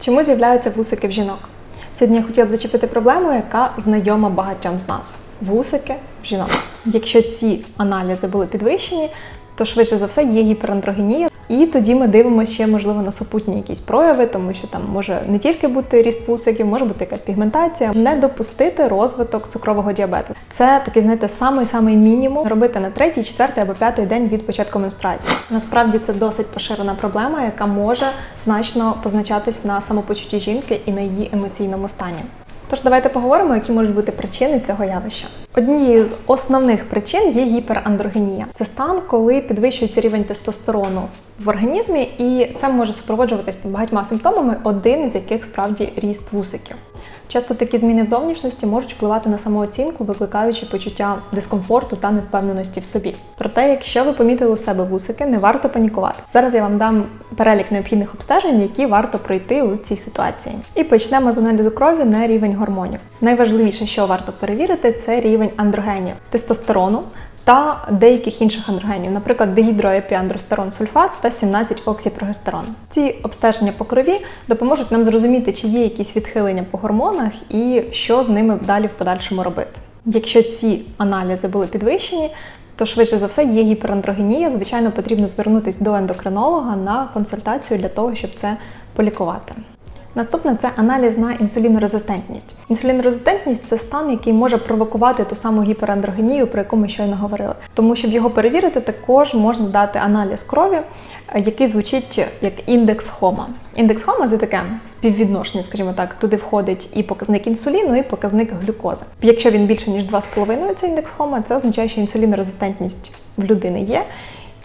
Чому з'являються вусики в жінок? Сьогодні я хотіла б зачепити проблему, яка знайома багатьом з нас: вусики в жінок. Якщо ці аналізи були підвищені, то швидше за все є гіперандрогенія. І тоді ми дивимося ще, можливо, на супутні якісь прояви, тому що там може не тільки бути ріст вусиків, може бути якась пігментація. Не допустити розвиток цукрового діабету. Це такий, знаєте, самий самий мінімум робити на третій, четвертий або п'ятий день від початку менструації. Насправді це досить поширена проблема, яка може значно позначатись на самопочутті жінки і на її емоційному стані. Тож давайте поговоримо, які можуть бути причини цього явища. Однією з основних причин є гіперандрогенія. Це стан, коли підвищується рівень тестостерону в організмі, і це може супроводжуватися багатьма симптомами, один з яких справді ріст вусиків. Часто такі зміни в зовнішності можуть впливати на самооцінку, викликаючи почуття дискомфорту та невпевненості в собі. Проте, якщо ви помітили у себе вусики, не варто панікувати. Зараз я вам дам перелік необхідних обстежень, які варто пройти у цій ситуації. І почнемо з аналізу крові на рівень гормонів. Найважливіше, що варто перевірити, це рівень андрогенів, тестостерону. Та деяких інших андрогенів, наприклад, дегідроепіандростерон сульфат та 17 оксіпрогестерон. Ці обстеження по крові допоможуть нам зрозуміти, чи є якісь відхилення по гормонах і що з ними далі в подальшому робити. Якщо ці аналізи були підвищені, то швидше за все є гіперандрогенія. Звичайно, потрібно звернутися до ендокринолога на консультацію для того, щоб це полікувати. Наступне це аналіз на інсулінорезистентність. Інсулінорезистентність це стан, який може провокувати ту саму гіперандрогенію, про яку ми щойно говорили. Тому, щоб його перевірити, також можна дати аналіз крові, який звучить як індекс Хома. Індекс Хома це таке співвідношення, скажімо так, туди входить і показник інсуліну, і показник глюкози. Якщо він більше ніж 2,5, це індекс Хома, це означає, що інсулінорезистентність в людини є.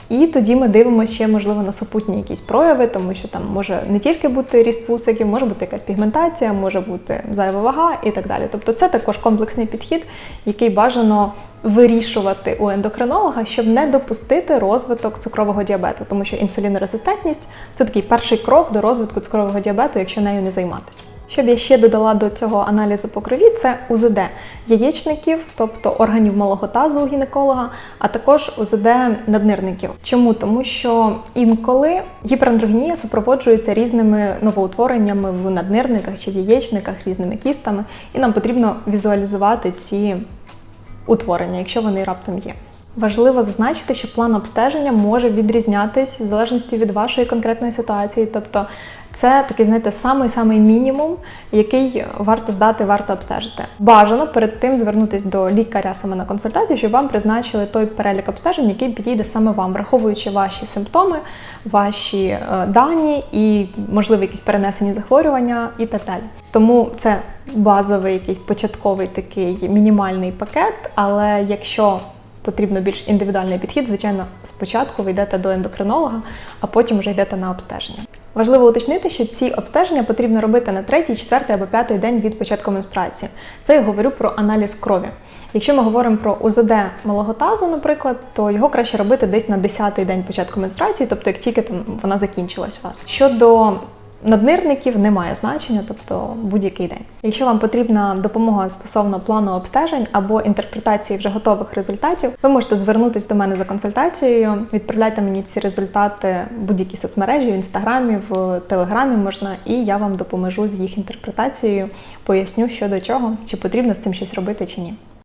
І тоді ми дивимося ще, можливо, на супутні якісь прояви, тому що там може не тільки бути ріст вусиків, може бути якась пігментація, може бути зайва вага і так далі. Тобто це також комплексний підхід, який бажано вирішувати у ендокринолога, щоб не допустити розвиток цукрового діабету, тому що інсулінорезистентність це такий перший крок до розвитку цукрового діабету, якщо нею не займатися. Щоб я ще додала до цього аналізу по крові, це УЗД яєчників, тобто органів малого тазу у гінеколога, а також УЗД наднирників. Чому? Тому що інколи гіперандрогенія супроводжується різними новоутвореннями в наднирниках чи в яєчниках, різними кістами, і нам потрібно візуалізувати ці утворення, якщо вони раптом є. Важливо зазначити, що план обстеження може відрізнятись в залежності від вашої конкретної ситуації. Тобто це такий, знаєте, самий-самий мінімум, який варто здати, варто обстежити. Бажано перед тим звернутися до лікаря саме на консультацію, щоб вам призначили той перелік обстежень, який підійде саме вам, враховуючи ваші симптоми, ваші е, дані і, можливо, якісь перенесені захворювання і так далі. Тому це базовий якийсь початковий такий мінімальний пакет, але якщо потрібно більш індивідуальний підхід, звичайно, спочатку ви йдете до ендокринолога, а потім вже йдете на обстеження. Важливо уточнити, що ці обстеження потрібно робити на третій, четвертий або п'ятий день від початку менструації. Це я говорю про аналіз крові. Якщо ми говоримо про УЗД малого тазу, наприклад, то його краще робити десь на 10-й день початку менструації, тобто як тільки там вона закінчилась у вас. Щодо наднирників немає значення, тобто будь-який день. Якщо вам потрібна допомога стосовно плану обстежень або інтерпретації вже готових результатів, ви можете звернутися до мене за консультацією. Відправляйте мені ці результати будь-які соцмережі, в інстаграмі, в телеграмі можна, і я вам допоможу з їх інтерпретацією, поясню, що до чого, чи потрібно з цим щось робити чи ні.